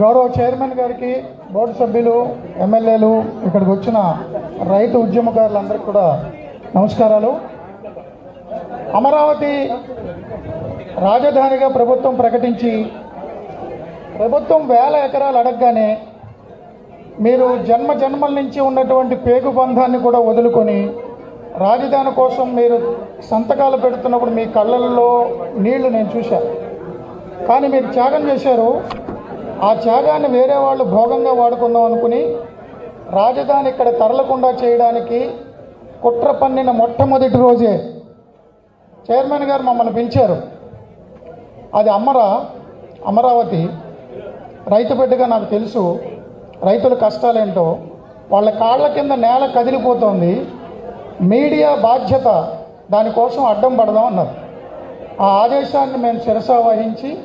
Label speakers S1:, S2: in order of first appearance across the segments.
S1: గౌరవ చైర్మన్ గారికి బోర్డు సభ్యులు ఎమ్మెల్యేలు ఇక్కడికి వచ్చిన రైతు ఉద్యమకారులందరికీ కూడా నమస్కారాలు. అమరావతి రాజధానిగా ప్రభుత్వం ప్రకటించి ప్రభుత్వం వేల ఎకరాలు అడగగానే మీరు జన్మ జన్మల నుంచి ఉన్నటువంటి పేగు బంధాన్ని కూడా వదులుకొని రాజధాని కోసం మీరు సంతకాలు పెడుతున్నప్పుడు మీ కళ్ళల్లో నీళ్ళు నేను చూశాను. కానీ మీరు త్యాగం చేశారు. ఆ త్యాగాన్ని వేరే వాళ్ళు భోగంగా వాడుకుందాం అనుకుని రాజధాని ఇక్కడ తరలకుండా చేయడానికి కుట్ర పన్నిన మొట్టమొదటి రోజే చైర్మన్ గారు మమ్మల్ని పిలిచారు. అది అమరా అమరావతి. రైతు బిడ్డగా నాకు తెలుసు. రైతుల కష్టాలేంటో. వాళ్ళ కాళ్ళ కింద నేల కదిలిపోతోంది. మీడియా బాధ్యత దానికోసం అడ్డం పడదాం అన్నారు. ఆ ఆదేశాన్ని మేము శిరసా వహించి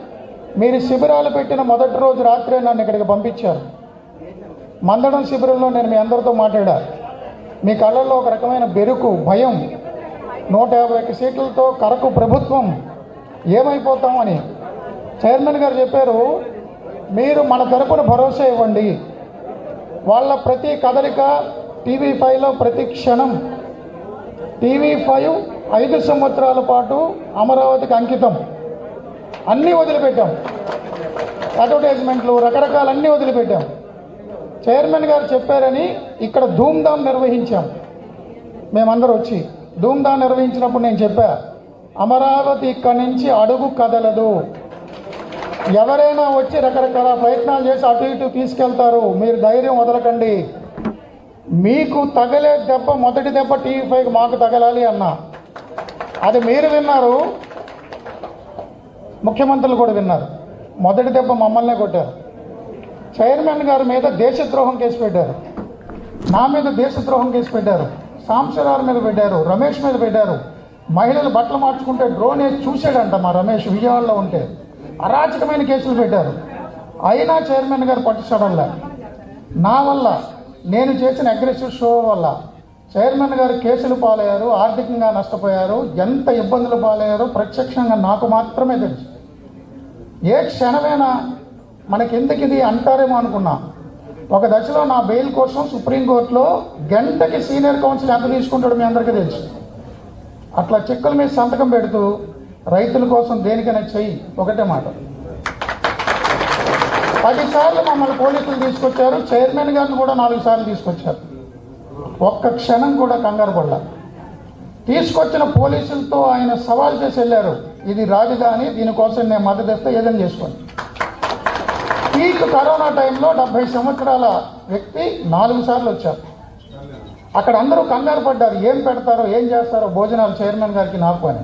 S1: మీరు శిబిరాలు పెట్టిన మొదటి రోజు రాత్రే నన్ను ఇక్కడికి పంపించారు. మందడం శిబిరంలో నేను మీ అందరితో మాట్లాడా. మీ కళ్ళల్లో ఒక రకమైన బెరుకు భయం నూట యాభై ఒక్క సీట్లతో కరకు ప్రభుత్వం ఏమైపోతామని చైర్మన్ గారు చెప్పారు మీరు మన తరపున భరోసా ఇవ్వండి. వాళ్ళ ప్రతి కదలిక టీవీ ఫైవ్లో ప్రతి క్షణం. టీవీ ఫైవ్ ఐదు సంవత్సరాల పాటు అమరావతికి అంకితం. అన్నీ వదిలిపెట్టాం. అడ్వర్టైజ్మెంట్లు రకరకాలన్నీ వదిలిపెట్టాం. చైర్మన్ గారు చెప్పారని ఇక్కడ ధూమ్ధామ్ నిర్వహించాం. మేమందరూ వచ్చి ధూమ్ధామ్ నిర్వహించినప్పుడు నేను చెప్పా అమరావతి ఇక్కడి నుంచి అడుగు కదలదు. ఎవరైనా వచ్చి రకరకాల ప్రయత్నాలు చేసి అటు ఇటు తీసుకెళ్తారు. మీరు ధైర్యం వదలకండి. మీకు తగలే దెబ్బ మొదటి దెబ్బ టీవీ ఫైవ్ మాకు తగలాలి అన్న. అది మీరు విన్నారు. ముఖ్యమంత్రులు కూడా విన్నారు. మొదటి దెబ్బ మమ్మల్నే కొట్టారు. చైర్మన్ గారి మీద దేశద్రోహం కేసు పెట్టారు. నా మీద దేశద్రోహం కేసు పెట్టారు. సాంసరార్ మీద పెట్టారు. రమేష్ మీద పెట్టారు. మహిళలు బట్టలు మార్చుకుంటే డ్రోన్ వేసి చూశాడంట మా రమేష్ విజయవాడలో ఉంటే. అరాచకమైన కేసులు పెట్టారు. అయినా చైర్మన్ గారు పట్టించడంలా నా వల్ల నేను చేసిన అగ్రెసివ్ షో వల్ల చైర్మన్ గారు కేసులు పాలయ్యారు ఆర్థికంగా నష్టపోయారు ఎంత ఇబ్బందులు పాలయ్యారో ప్రత్యక్షంగా నాకు మాత్రమే తెలుసు. ఏ క్షణమైనా మనకెందుకు ఇది అంటారేమో అనుకున్నా. ఒక దశలో నా బెయిల్ కోసం సుప్రీంకోర్టులో గంటకి సీనియర్ కౌన్సిల్ ఎంత తీసుకుంటాడో మీ అందరికీ తెలుసు. అట్లా చెక్కుల మీద సంతకం పెడుతూ రైతుల కోసం దేనికైనా చెయ్యి. ఒకటే మాట. పదిసార్లు మమ్మల్ని పోలీసులు తీసుకొచ్చారు. చైర్మన్ గారిని కూడా నాలుగు సార్లు తీసుకొచ్చారు. ఒక్క క్షణం కూడా కంగారు పడలా. తీసుకొచ్చిన పోలీసులతో ఆయన సవాల్ చేసి వెళ్ళారు. ఇది రాజధాని దీనికోసం నేను మద్దతు ఇస్తే ఏదైనా చేసుకోండి. పీక్ కరోనా టైంలో డెబ్బై సంవత్సరాల వ్యక్తి నాలుగు సార్లు వచ్చారు. అక్కడ అందరూ కంగారు పడ్డారు ఏం పెడతారో ఏం చేస్తారో భోజనాలు చైర్మన్ గారికి నాకు అని.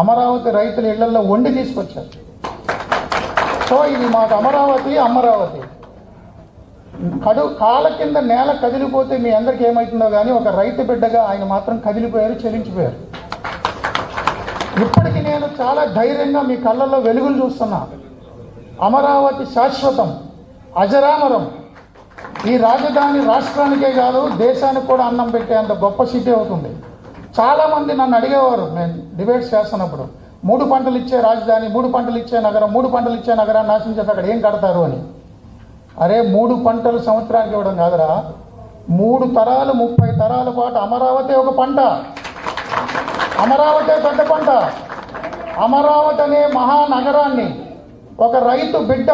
S1: అమరావతి రైతుల ఇళ్ళలో వండి తీసుకొచ్చారు. సో ఇది మాకు అమరావతి అమరావతి. కడు కాళ్ళ కింద నేల కదిలిపోతే మీ అందరికి ఏమవుతుందో కానీ ఒక రైతు బిడ్డగా ఆయన మాత్రం కదిలిపోయారు చెలించిపోయారు. ఇప్పటికి నేను చాలా ధైర్యంగా మీ కళ్ళల్లో వెలుగులు చూస్తున్నా. అమరావతి శాశ్వతం అజరామరం. ఈ రాజధాని రాష్ట్రానికే కాదు దేశానికి కూడా అన్నం పెట్టేంత గొప్ప సిటీ అవుతుంది. చాలామంది నన్ను అడిగేవారు నేను డిబేట్స్ చేస్తున్నప్పుడు మూడు పంటలు ఇచ్చే రాజధాని మూడు పంటలు ఇచ్చే నగరం మూడు పంటలు ఇచ్చే నగరాన్ని నాశించేది అక్కడ ఏం కడతారు అని. అరే మూడు పంటలు సంవత్సరానికి ఇవ్వడం కాదురా. మూడు తరాలు ముప్పై తరాల పాటు అమరావతి ఒక పంట. అమరావతి పెద్ద పంట. అమరావతి అనే మహానగరాన్ని ఒక రైతు బిడ్డ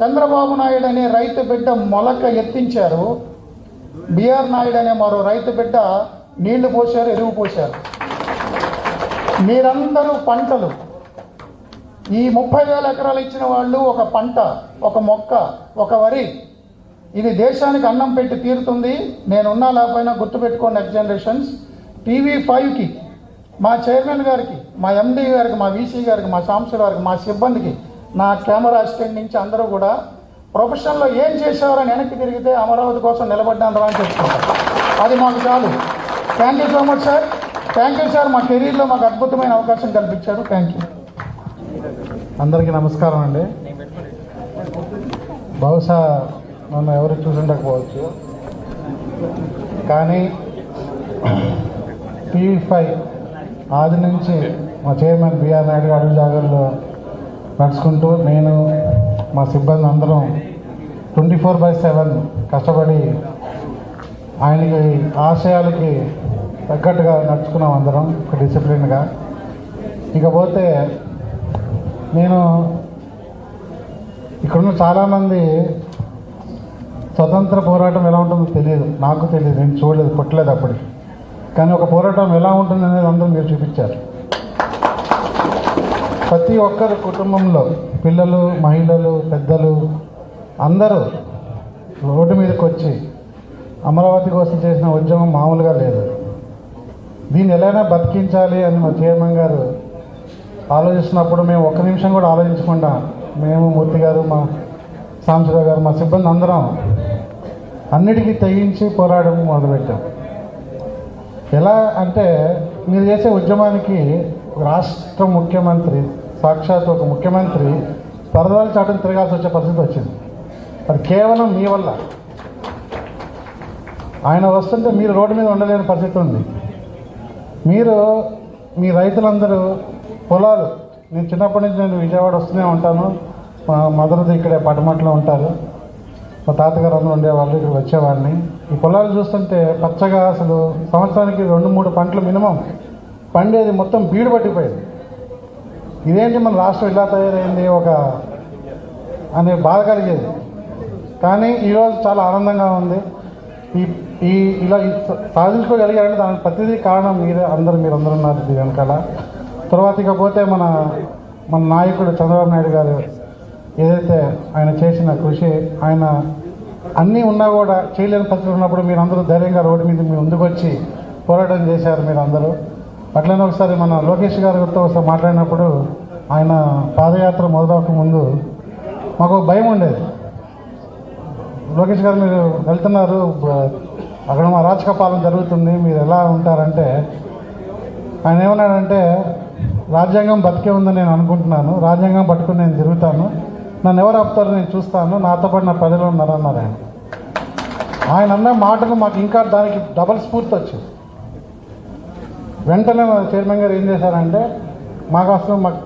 S1: చంద్రబాబు నాయుడు అనే రైతు బిడ్డ మొలక ఎత్తించారు. బిఆర్ నాయుడు అనే మరో రైతు బిడ్డ నీళ్ళు పోశారు ఎరువు పోశారు. మీరందరూ పంటలు. ఈ ముప్పై వేల ఎకరాలు ఇచ్చిన వాళ్ళు ఒక పంట ఒక మొక్క ఒక వరి. ఇది దేశానికి అన్నం పెట్టి తీరుతుంది. నేనున్నా లేకపోయినా గుర్తుపెట్టుకోండి నెక్స్ట్ జనరేషన్స్ టీవీ ఫైవ్కి మా చైర్మన్ గారికి మా ఎండీ గారికి మా వీసీ గారికి మా సాంసర్ గారికి మా సిబ్బందికి నా కెమెరా అసిస్టెంట్ నుంచి అందరూ కూడా ప్రొఫెషన్లో ఏం చేసేవారని వెనక్కి తిరిగితే అమరావతి కోసం నిలబడ్డాను రా అని చెప్తున్నారు. అది మాకు చాలు. Thank you so much sir thank you sir మా కెరీర్లో మాకు అద్భుతమైన అవకాశం కల్పించారు. థ్యాంక్ యూ అందరికీ నమస్కారం అండి. బహుశా నన్ను ఎవరు చూసుండకపోవచ్చు కానీ టీవీ ఫైవ్ ఆది నుంచి మా చైర్మన్ బిఆర్ నాయుడు గారు అడుగు జాగల్లో నడుచుకుంటూ నేను
S2: మా సిబ్బంది అందరం ట్వంటీ ఫోర్ బై సెవెన్ కష్టపడి ఆయనకి ఆశయాలకి తగ్గట్టుగా నడుచుకున్నాం అందరం ఒక డిసిప్లిన్గా ఇకపోతే నేను ఇక్కడున్న చాలామంది స్వతంత్ర పోరాటం ఎలా ఉంటుందో తెలియదు. నాకు తెలియదు నేను చూడలేదు పుట్టలేదు అప్పటికి. కానీ ఒక పోరాటం ఎలా ఉంటుంది అనేది అందరూ మీరు చూపించారు. ప్రతి ఒక్కరు కుటుంబంలో పిల్లలు మహిళలు పెద్దలు అందరూ రోడ్డు మీదకి వచ్చి అమరావతి కోసం చేసిన ఉద్యమం మామూలుగా లేదు. దీన్ని ఎలాగైనా బతికించాలి అని మా చైర్మన్ గారు ఆలోచిస్తున్నప్పుడు మేము ఒక్క నిమిషం కూడా ఆలోచించకుండా మేము మూర్తి గారు మా సాంసరావు గారు మా సిబ్బంది అందరం అన్నిటికీ తెగించి పోరాటం మొదలుపెట్టాం. ఎలా అంటే మీరు చేసే ఉద్యమానికి రాష్ట్ర ముఖ్యమంత్రి సాక్షాత్ ఒక ముఖ్యమంత్రి పరదాలు చాటం తిరగాల్సి వచ్చే పరిస్థితి వచ్చింది. అది కేవలం మీ వల్ల. ఆయన వస్తుంటే మీరు రోడ్డు మీద ఉండలేని పరిస్థితి ఉంది. మీరు మీ రైతులందరూ పొలాలు నేను చిన్నప్పటి నుంచి నేను విజయవాడ వస్తూనే ఉంటాను. మా మదర్ది ఇక్కడే పటమట్లో ఉంటారు. మా తాతగారు అందరూ ఉండేవాళ్ళు ఇక్కడ వచ్చేవాడిని. ఈ పొలాలు చూస్తుంటే పచ్చగా అసలు సంవత్సరానికి రెండు మూడు పంటలు మినిమం. పండేది మొత్తం బీడు పట్టిపోయింది. ఇదేంటి మన రాష్ట్రం ఇలా తయారైంది ఒక అనే బాధ కలిగేది. కానీ ఈరోజు చాలా ఆనందంగా ఉంది. ఈ ఈ ఇలా ఈ సాధించుకోగలిగారంటే దానికి ప్రతిదీ కారణం మీరే. అందరూ మీరు అందరూ ఉన్నారు దీని వెనకాల. తర్వాత ఇకపోతే మన మన నాయకుడు చంద్రబాబు నాయుడు గారు ఏదైతే ఆయన చేసిన కృషి ఆయన అన్నీ ఉన్నా కూడా చేయలేని పరిస్థితులు ఉన్నప్పుడు మీరు అందరూ ధైర్యంగా రోడ్డు మీద మీరు ముందుకు వచ్చి పోరాటం చేశారు మీరు అందరూ అట్లనే ఒకసారి మన లోకేష్ గారితో ఒకసారి మాట్లాడినప్పుడు ఆయన పాదయాత్ర మొదలవక ముందు మాకు ఒక భయం ఉండేది. లోకేష్ గారు మీరు వెళ్తున్నారు అక్కడ మా రాజక పాలన జరుగుతుంది మీరు ఎలా ఉంటారంటే ఆయన ఏమన్నాడంటే రాజ్యాంగం బతికే ఉందని నేను అనుకుంటున్నాను రాజ్యాంగం పట్టుకుని నేను తిరుగుతాను నన్ను ఎవరు ఆపుతారో? నేను చూస్తాను. నాతో పాటు నా ప్రజలు ఉన్నారు అన్నారు ఆయన. ఆయన అన్న మాటలు మాకు ఇంకా దానికి డబల్ స్ఫూర్తి వచ్చింది. వెంటనే మా చైర్మన్ గారు ఏం చేశారంటే మాకు అసలు మాకు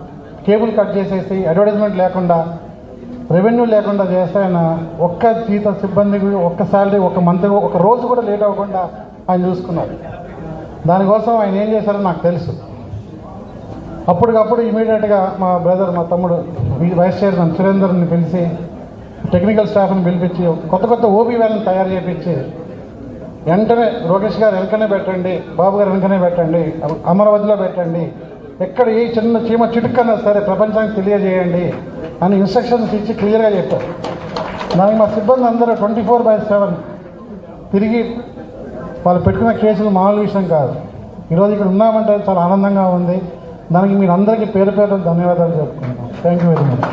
S2: కేబుల్ కట్ చేసేసి అడ్వర్టైజ్మెంట్ లేకుండా రెవెన్యూ లేకుండా చేస్తే ఆయన ఒక్క జీత సిబ్బందికి ఒక్క శాలరీ ఒక మంత్ ఒక రోజు కూడా లేట్ అవ్వకుండా ఆయన చూసుకున్నారు. దానికోసం ఆయన ఏం చేశారో నాకు తెలుసు. అప్పటికప్పుడు ఇమీడియట్గా మా బ్రదర్ మా తమ్ముడు వైస్ చైర్మన్ సురేందర్ని పిలిచి టెక్నికల్ స్టాఫ్ని పిలిపించి కొత్త కొత్త ఓబీ వ్యాన్ తయారు చేయించి వెంటనే లోకేష్ గారు వెనకనే పెట్టండి బాబు గారు వెనకనే పెట్టండి అమరావతిలో పెట్టండి ఎక్కడ ఏ చిన్న చీమ చిటుకన్నా సరే ప్రపంచానికి తెలియజేయండి అని ఇన్స్ట్రక్షన్స్ ఇచ్చి క్లియర్గా చెప్పారు. దానికి మా సిబ్బంది అందరూ ట్వంటీ ఫోర్ బై సెవెన్ తిరిగి వాళ్ళు పెట్టుకున్న కేసులు మామూలు విషయం కాదు. ఈరోజు ఇక్కడ ఉన్నామంటే చాలా ఆనందంగా ఉంది. దానికి మీరు అందరికీ పేరు పేరు ధన్యవాదాలు చెప్పుకుంటున్నాం థ్యాంక్ యూ వెరీ మచ్